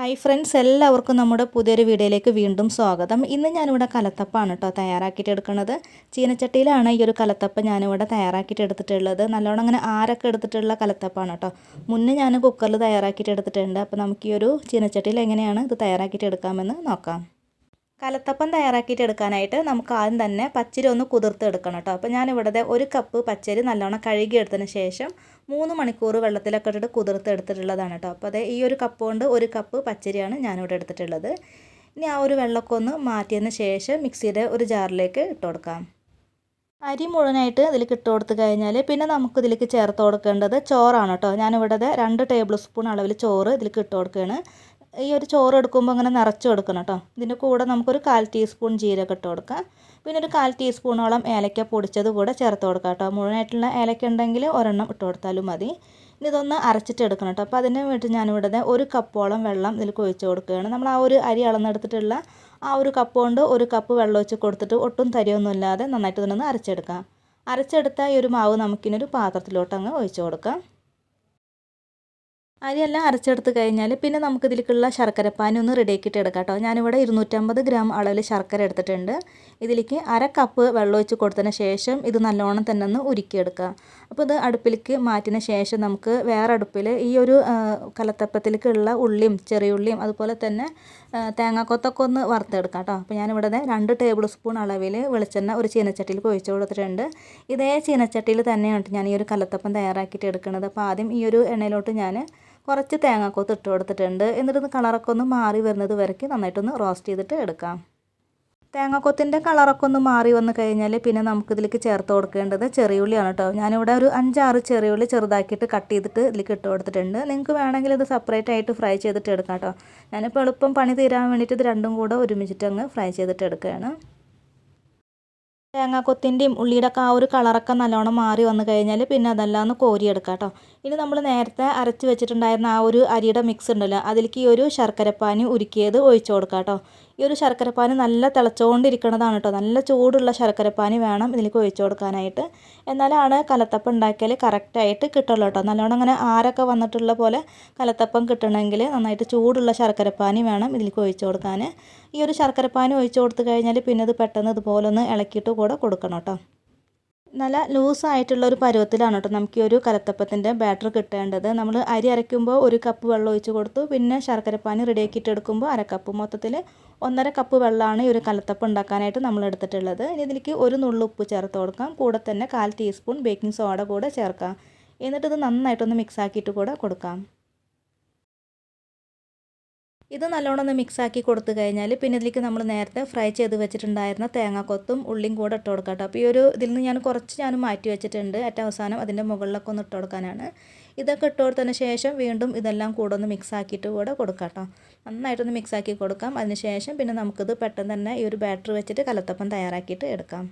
Hi friends എല്ലാവർക്കും നമ്മുടെ പുതിയൊരു വീഡിയോയിലേക്ക് വീണ്ടും സ്വാഗതം. ഇന്ന് ഞാനിവിടെ കലത്തപ്പാണ് കേട്ടോ തയ്യാറാക്കിയിട്ട് എടുക്കുന്നത്. ചീനച്ചട്ടിയിലാണ് ഈ ഒരു കലത്തപ്പ് ഞാനിവിടെ തയ്യാറാക്കിയിട്ട് എടുത്തിട്ടുള്ളത്. നല്ലോണം അങ്ങനെ ആരൊക്കെ എടുത്തിട്ടുള്ള കലത്തപ്പാണ് കേട്ടോ മുന്നേ ഞാൻ കുക്കറിൽ തയ്യാറാക്കിയിട്ട് എടുത്തിട്ടുണ്ട്. അപ്പോൾ നമുക്ക് ഈ ഒരു ചീനച്ചട്ടിയിൽ എങ്ങനെയാണ് ഇത് തയ്യാറാക്കിയിട്ട് എടുക്കാമെന്ന് നോക്കാം. കലത്തപ്പം തയ്യാറാക്കിയിട്ട് എടുക്കാനായിട്ട് നമുക്ക് ആദ്യം തന്നെ പച്ചരി ഒന്ന് കുതിർത്ത് എടുക്കണം കേട്ടോ. അപ്പോൾ ഞാനിവിടെ ഒരു കപ്പ് പച്ചരി നല്ലോണം കഴുകി എടുത്തതിന് ശേഷം മൂന്ന് മണിക്കൂർ വെള്ളത്തിലൊക്കെ ഇട്ടിട്ട് കുതിർത്ത് എടുത്തിട്ടുള്ളതാണ് കേട്ടോ. അപ്പോൾ അതേ ഈ ഒരു കപ്പ് കൊണ്ട് ഒരു കപ്പ് പച്ചരിയാണ് ഞാനിവിടെ എടുത്തിട്ടുള്ളത്. ഇനി ആ ഒരു വെള്ളമൊക്കെ ഒന്ന് മാറ്റിയതിന് ശേഷം മിക്സിയുടെ ഒരു ജാറിലേക്ക് ഇട്ട് കൊടുക്കാം. അരി മുഴുവനായിട്ട് ഇതിലേക്ക് ഇട്ട് കൊടുത്ത് കഴിഞ്ഞാൽ പിന്നെ നമുക്ക് ഇതിലേക്ക് ചേർത്ത് കൊടുക്കേണ്ടത് ചോറാണ് കേട്ടോ. ഞാനിവിടെ രണ്ട് ടേബിൾ സ്പൂൺ അളവിൽ ചോറ് ഇതിലേക്ക് ഇട്ട് കൊടുക്കുകയാണ്. ഈ ഒരു ചോറ് എടുക്കുമ്പോൾ അങ്ങനെ നിറച്ച് കൊടുക്കണം കേട്ടോ ഇതിന്റെ കൂടെ നമുക്കൊരു കാൽ ടീസ്പൂൺ ജീരകം ഇട്ട് കൊടുക്കാം. പിന്നെ ഒരു കാൽ ടീസ്പൂണോളം ഏലക്ക പൊടിച്ചത് കൂടെ ചേർത്ത് കൊടുക്കാം കേട്ടോ മുഴുവനായിട്ടുള്ള ഏലക്ക ഉണ്ടെങ്കിൽ ഒരെണ്ണം ഇട്ട് കൊടുത്താലും മതി. ഇതൊന്ന് അരച്ചിട്ട് എടുക്കണം കേട്ടോ അപ്പോൾ അതിന് വേണ്ടി ഞാനിവിടെ ഒരു കപ്പോളം വെള്ളം ഇതിൽ ഒഴിച്ച് കൊടുക്കുകയാണ്. നമ്മൾ ആ ഒരു അരി അളന്നെടുത്തിട്ടുള്ള ആ ഒരു കപ്പ് കൊണ്ട് ഒരു കപ്പ് വെള്ളം ഒഴിച്ച് കൊടുത്തിട്ട് ഒട്ടും തരിയൊന്നും ഇല്ലാതെ നന്നായിട്ട് ഇതിനൊന്ന് അരച്ചെടുക്കാം. അരച്ചെടുത്ത ഈ ഒരു മാവ് നമുക്കിനൊരു പാത്രത്തിലോട്ട് അങ്ങ് ഒഴിച്ച് കൊടുക്കാം. അരിയെല്ലാം അരച്ചെടുത്ത് കഴിഞ്ഞാൽ പിന്നെ നമുക്ക് ഇതിലേക്കുള്ള ശർക്കരപ്പാനി ഒന്ന് റെഡിയാക്കിയിട്ട് എടുക്കാം കേട്ടോ. ഞാനിവിടെ ഇരുന്നൂറ്റമ്പത് ഗ്രാം അളവിൽ ശർക്കര എടുത്തിട്ടുണ്ട്. ഇതിലേക്ക് അര കപ്പ് വെള്ളം ഒഴിച്ച് കൊടുത്തതിന് ശേഷം ഇത് നല്ലോണം തന്നെ ഒന്ന് ഉരുക്കിയെടുക്കുക അപ്പോൾ ഇത് അടുപ്പിലേക്ക് മാറ്റിന് ശേഷം നമുക്ക് വേറെ അടുപ്പിൽ ഈ ഒരു കലത്തപ്പത്തിലേക്കുള്ള ഉള്ളിയും ചെറിയുള്ളിയും അതുപോലെ തന്നെ തേങ്ങാക്കൊത്തൊക്കെ ഒന്ന് വറുത്തെടുക്കാം കേട്ടോ. അപ്പോൾ ഞാനിവിടെ രണ്ട് ടേബിൾ സ്പൂൺ അളവിൽ വെളിച്ചെണ്ണ ഒരു ചീനച്ചട്ടിയിൽ ഒഴിച്ച് കൊടുത്തിട്ടുണ്ട്. ഇതേ ചീനച്ചട്ടിയിൽ തന്നെയാണ് ഞാൻ ഈ ഒരു കലത്തപ്പം തയ്യാറാക്കിയിട്ട് എടുക്കുന്നത്. അപ്പോൾ ആദ്യം ഈ ഒരു എണ്ണയിലോട്ട് ഞാൻ കുറച്ച് തേങ്ങാക്കൊത്ത് ഇട്ട് കൊടുത്തിട്ടുണ്ട്. എന്നിട്ട് കളറൊക്കെ ഒന്ന് മാറി വരുന്നത് വരയ്ക്ക്. നന്നായിട്ടൊന്ന് റോസ്റ്റ് ചെയ്തിട്ട് എടുക്കാം. തേങ്ങാക്കൊത്തിന്റെ കളറൊക്കെ ഒന്ന് മാറി വന്ന് കഴിഞ്ഞാൽ പിന്നെ നമുക്കിതിലേക്ക് ചേർത്ത് കൊടുക്കേണ്ടത് ചെറിയുള്ളിയാണ് കേട്ടോ ഞാനിവിടെ ഒരു അഞ്ചാറ് ചെറിയുള്ളി ചെറുതാക്കിയിട്ട് കട്ട് ചെയ്തിട്ട് ഇതിലേക്ക് ഇട്ട് കൊടുത്തിട്ടുണ്ട്. നിങ്ങൾക്ക് വേണമെങ്കിൽ ഇത് സെപ്പറേറ്റ് ആയിട്ട് ഫ്രൈ ചെയ്തിട്ട് എടുക്കാം കേട്ടോ ഞാനിപ്പോൾ എളുപ്പം പണി തീരാൻ വേണ്ടിയിട്ട് ഇത് രണ്ടും കൂടെ ഒരുമിച്ചിട്ട് അങ്ങ് ഫ്രൈ ചെയ്തിട്ട് എടുക്കുകയാണ്. തേങ്ങാക്കൊത്തിന്റെയും ഉള്ളിയുടെ ഒക്കെ ആ ഒരു കളറൊക്കെ നല്ലോണം മാറി വന്നു കഴിഞ്ഞാൽ പിന്നെ അതെല്ലാം ഒന്ന് കോരിയെടുക്കാം കേട്ടോ. ഇനി നമ്മൾ നേരത്തെ അരച്ച് വെച്ചിട്ടുണ്ടായിരുന്ന ആ ഒരു അരിയുടെ മിക്സ് ഉണ്ടല്ലോ അതിലേക്ക് ഈ ഒരു ശർക്കരപ്പാനി ഉരുക്കിയത് ഒഴിച്ചു കൊടുക്കാം കേട്ടോ. ഈ ഒരു ശർക്കരപ്പാനി നല്ല തിളച്ചുകൊണ്ടിരിക്കുന്നതാണ് കേട്ടോ. നല്ല ചൂടുള്ള ശർക്കരപ്പാനി വേണം ഇതിലേക്ക് ഒഴിച്ചു കൊടുക്കാനായിട്ട്. എന്നാലാണ് കലത്തപ്പം ഉണ്ടാക്കിയാൽ കറക്റ്റായിട്ട് കിട്ടുള്ളൂ കേട്ടോ. നല്ലോണം അങ്ങനെ ആരൊക്കെ വന്നിട്ടുള്ള പോലെ കലത്തപ്പം കിട്ടണമെങ്കിൽ നന്നായിട്ട് ചൂടുള്ള ശർക്കരപ്പാനി വേണം ഇതിലേക്ക് ഒഴിച്ചു കൊടുക്കാൻ. ഈ ഒരു ശർക്കരപ്പാനി ഒഴിച്ചു കൊടുത്തു കഴിഞ്ഞാൽ പിന്നെ ഇത് പെട്ടെന്ന് ഇതുപോലൊന്ന് ഇളക്കിയിട്ട് കൂടെ കൊടുക്കണം കേട്ടോ. നല്ല ലൂസായിട്ടുള്ള ഒരു പരുവത്തിലാണ് കേട്ടോ നമുക്ക് ഈ ഒരു കലത്തപ്പത്തിന്റെ ബാറ്റർ കിട്ടേണ്ടത്. നമ്മൾ അരി അരയ്ക്കുമ്പോൾ ഒരു കപ്പ് വെള്ളം ഒഴിച്ച് കൊടുത്തു പിന്നെ ശർക്കരപ്പാനി റെഡിയാക്കിയിട്ട് എടുക്കുമ്പോൾ അര കപ്പ് മൊത്തത്തിൽ ഒന്നര കപ്പ് വെള്ളമാണ് ഈ ഒരു കലത്തപ്പം ഉണ്ടാക്കാനായിട്ട് നമ്മൾ എടുത്തിട്ടുള്ളത്. ഇനി ഇതിലേക്ക് ഒരു നുള്ളു ഉപ്പ് ചേർത്ത് കൊടുക്കാം. കൂടെ തന്നെ കാൽ ടീസ്പൂൺ ബേക്കിംഗ് സോഡ കൂടെ ചേർക്കാം. എന്നിട്ട് ഇത് നന്നായിട്ടൊന്ന് മിക്സ് ആക്കിയിട്ട് കൂടെ കൊടുക്കാം. ഇത് നല്ലോണം ഒന്ന് മിക്സാക്കി കൊടുത്തു കഴിഞ്ഞാൽ പിന്നെ ഇതിലേക്ക് നമ്മൾ നേരത്തെ ഫ്രൈ ചെയ്ത് വെച്ചിട്ടുണ്ടായിരുന്ന തേങ്ങാക്കൊത്തും ഉള്ളിയും കൂടെ ഇട്ട് കൊടുക്കാം കേട്ടോ. അപ്പോൾ ഈ ഒരു ഇതിൽ നിന്ന് ഞാൻ കുറച്ച് ഞാൻ മാറ്റി വെച്ചിട്ടുണ്ട്. ഏറ്റവും അവസാനം അതിന്റെ മുകളിലൊക്കെ ഒന്ന് ഇട്ട് കൊടുക്കാനാണ്. ഇതൊക്കെ ഇട്ട് കൊടുത്തതിന് ശേഷം വീണ്ടും ഇതെല്ലാം കൂടെ ഒന്ന് മിക്സ് ആക്കിയിട്ട് കൂടെ കൊടുക്കാം കേട്ടോ. നന്നായിട്ടൊന്ന് മിക്സ് ആക്കി കൊടുക്കാം. അതിന് ശേഷം പിന്നെ നമുക്കിത് പെട്ടെന്ന് തന്നെ ഈ ഒരു ബാറ്റർ വെച്ചിട്ട് കലത്തപ്പം തയ്യാറാക്കിയിട്ട് എടുക്കാം.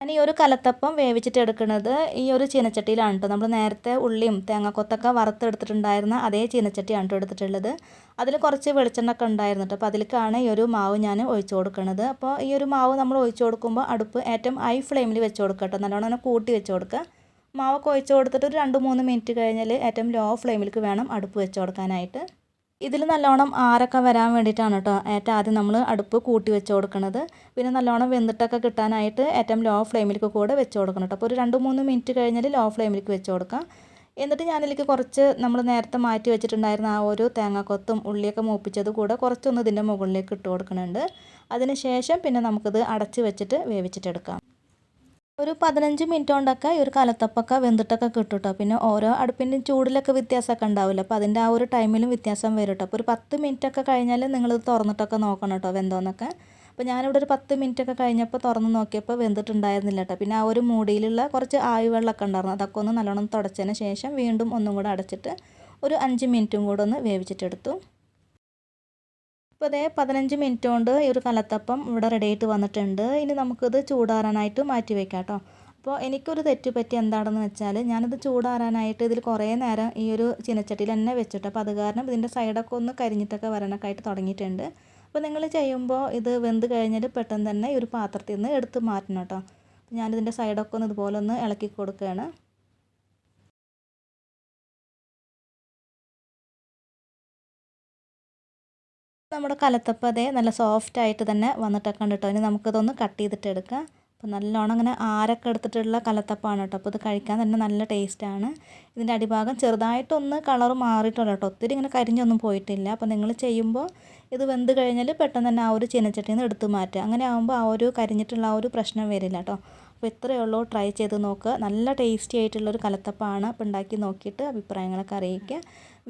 ഞാൻ ഈ ഒരു കലത്തപ്പം വേവിച്ചിട്ട് എടുക്കുന്നത് ഈ ഒരു ചീനച്ചട്ടിയിലാണ് കേട്ടോ നമ്മൾ നേരത്തെ ഉള്ളിയും തേങ്ങാക്കൊത്തൊക്കെ വറുത്തെടുത്തിട്ടുണ്ടായിരുന്ന അതേ ചീനച്ചട്ടിയാണ് കേട്ടോ എടുത്തിട്ടുള്ളത്. അതിൽ കുറച്ച് വെളിച്ചെണ്ണ ഒക്കെ ഉണ്ടായിരുന്നു കേട്ടോ അപ്പോൾ അതിലേക്കാണ് ഈ ഒരു മാവ് ഞാൻ ഒഴിച്ചു കൊടുക്കുന്നത് അപ്പോൾ ഈ ഒരു മാവ് നമ്മൾ ഒഴിച്ചു കൊടുക്കുമ്പോൾ അടുപ്പ് ഏറ്റവും ഹൈ ഫ്ലെയിമിൽ വെച്ച് കൊടുക്കുക കേട്ടോ നല്ലോണം കൂട്ടി വെച്ച് കൊടുക്കുക മാവൊക്കെ ഒഴിച്ചു കൊടുത്തിട്ട് ഒരു രണ്ട് മൂന്ന് മിനിറ്റ് കഴിഞ്ഞാൽ ഏറ്റവും ലോ ഫ്ലെയിമിലേക്ക് വേണം അടുപ്പ് വെച്ച് കൊടുക്കാനായിട്ട്. ഇതിൽ നല്ലോണം ആരൊക്കെ വരാൻ വേണ്ടിയിട്ടാണ് കേട്ടോ ഏറ്റവും ആദ്യം നമ്മൾ അടുപ്പ് കൂട്ടി വെച്ച് കൊടുക്കുന്നത് പിന്നെ നല്ലോണം വെന്തിട്ടൊക്കെ കിട്ടാനായിട്ട് ഏറ്റവും ലോ ഫ്ലെയിമിലേക്ക് കൂടെ വെച്ച് കൊടുക്കണം കേട്ടോ അപ്പോൾ ഒരു രണ്ട് മൂന്ന് മിനിറ്റ് കഴിഞ്ഞാൽ ലോ ഫ്ലെയിമിലേക്ക് വെച്ച് കൊടുക്കാം. എന്നിട്ട് ഞാനിതിലേക്ക് കുറച്ച് നമ്മൾ നേരത്തെ മാറ്റി വെച്ചിട്ടുണ്ടായിരുന്ന ആ ഒരു തേങ്ങാക്കൊത്തും ഉള്ളിയൊക്കെ മൂപ്പിച്ചത് കൂടെ കുറച്ചൊന്ന് ഇതിന്റെ മുകളിലേക്ക് ഇട്ട് കൊടുക്കുന്നുണ്ട് അതിന് ശേഷം പിന്നെ നമുക്കിത് അടച്ച് വെച്ചിട്ട് വേവിച്ചിട്ടെടുക്കാം ഒരു പതിനഞ്ച് മിനിറ്റ് കൊണ്ടൊക്കെ ഈ ഒരു കലത്തപ്പൊക്കെ വെന്തിട്ടൊക്കെ കിട്ടും കേട്ടോ പിന്നെ ഓരോ അടുപ്പിന്റെയും ചൂടിലൊക്കെ വ്യത്യാസമൊക്കെ ഉണ്ടാവില്ല? അപ്പോൾ അതിന്റെ ആ ഒരു ടൈമിലും വ്യത്യാസം വരും കേട്ടോ. അപ്പോൾ ഒരു പത്ത് മിനിറ്റ് ഒക്കെ കഴിഞ്ഞാൽ നിങ്ങൾ തുറന്നിട്ടൊക്കെ നോക്കണം കേട്ടോ വെന്തോന്നൊക്കെ. അപ്പോൾ ഞാനിവിടെ ഒരു പത്ത് മിനിറ്റ് ഒക്കെ കഴിഞ്ഞപ്പോൾ തുറന്ന് നോക്കിയപ്പോൾ വെന്തിട്ടുണ്ടായിരുന്നില്ല കേട്ടോ. പിന്നെ ആ ഒരു മൂടിയിലുള്ള കുറച്ച് ആയുവെള്ളമൊക്കെ ഉണ്ടായിരുന്നു. അതൊക്കെ ഒന്ന് നല്ലോണം തുടച്ചതിന് ശേഷം വീണ്ടും ഒന്നും കൂടെ അടച്ചിട്ട് ഒരു അഞ്ച് മിനിറ്റും കൂടെ ഒന്ന് വേവിച്ചിട്ടെടുത്തു. ഇപ്പോൾ അതേ പതിനഞ്ച് മിനിറ്റ് കൊണ്ട് ഈ ഒരു കലത്തപ്പം ഇവിടെ റെഡി ആയിട്ട് വന്നിട്ടുണ്ട്. ഇനി നമുക്കിത് ചൂടാറാനായിട്ട് മാറ്റി വെക്കാം കേട്ടോ അപ്പോൾ എനിക്കൊരു തെറ്റ് പറ്റി എന്താണെന്ന് വെച്ചാൽ ഞാനിത് ചൂടാറാനായിട്ട് ഇതിൽ കുറേ നേരം ഈ ഒരു ചീനച്ചട്ടിയിൽ തന്നെ വെച്ചിട്ട് അപ്പോൾ അത് കാരണം ഇതിന്റെ സൈഡൊക്കെ ഒന്ന് കരിഞ്ഞിട്ടൊക്കെ വരാനൊക്കെ ആയിട്ട് തുടങ്ങിയിട്ടുണ്ട്. അപ്പോൾ നിങ്ങൾ ചെയ്യുമ്പോൾ ഇത് വെന്ത് കഴിഞ്ഞാൽ പെട്ടെന്ന് തന്നെ ഈ ഒരു പാത്രത്തിൽ നിന്ന് എടുത്ത് മാറ്റണം കേട്ടോ ഞാനിതിന്റെ സൈഡൊക്കെ ഒന്ന് ഇതുപോലെ ഒന്ന് ഇളക്കി കൊടുക്കുകയാണ്. നമ്മുടെ കലത്തപ്പം അതേ നല്ല സോഫ്റ്റ് ആയിട്ട് തന്നെ വന്നിട്ടൊക്കെ ഉണ്ട് കേട്ടോ ഇനി നമുക്കിതൊന്ന് കട്ട് ചെയ്തിട്ട് എടുക്കാം. അപ്പോൾ നല്ലോണം അങ്ങനെ ആരൊക്കെ എടുത്തിട്ടുള്ള കലത്തപ്പമാണ് കേട്ടോ അപ്പോൾ ഇത് കഴിക്കാൻ തന്നെ നല്ല ടേസ്റ്റാണ് ഇതിന്റെ അടിഭാഗം ചെറുതായിട്ടൊന്ന് കളർ മാറിയിട്ടുള്ളൂ കേട്ടോ ഒത്തിരി ഇങ്ങനെ കരിഞ്ഞൊന്നും പോയിട്ടില്ല. അപ്പോൾ നിങ്ങൾ ചെയ്യുമ്പോൾ ഇത് വെന്ത് കഴിഞ്ഞാൽ പെട്ടെന്ന് തന്നെ ആ ഒരു ചീനച്ചട്ടിയിൽ നിന്ന് എടുത്ത് മാറ്റുക. അങ്ങനെ ആകുമ്പോൾ ആ ഒരു കരിഞ്ഞിട്ടുള്ള ആ ഒരു പ്രശ്നം വരില്ല കേട്ടോ അപ്പോൾ ഇത്രയേ ഉള്ളൂ. ട്രൈ ചെയ്ത് നോക്കുക. നല്ല ടേസ്റ്റി ആയിട്ടുള്ളൊരു കലത്തപ്പമാണ് അപ്പോൾ ഉണ്ടാക്കി നോക്കിയിട്ട് അഭിപ്രായങ്ങളൊക്കെ അറിയിക്കുക.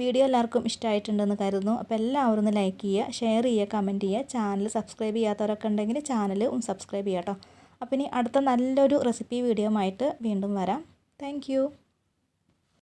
വീഡിയോ എല്ലാവർക്കും ഇഷ്ടമായിട്ടുണ്ടെന്ന് കരുതുന്നു. അപ്പോൾ എല്ലാവരും ഒന്ന് ലൈക്ക് ചെയ്യുക ഷെയർ ചെയ്യുക കമന്റ് ചെയ്യുക. ചാനൽ സബ്സ്ക്രൈബ് ചെയ്യാത്തവരൊക്കെ ഉണ്ടെങ്കിൽ ചാനൽ ഒന്ന് സബ്സ്ക്രൈബ് ചെയ്യാം കേട്ടോ അപ്പോൾ ഇനി അടുത്ത നല്ലൊരു റെസിപ്പി വീഡിയോ ആയിട്ട് വീണ്ടും വരാം. താങ്ക്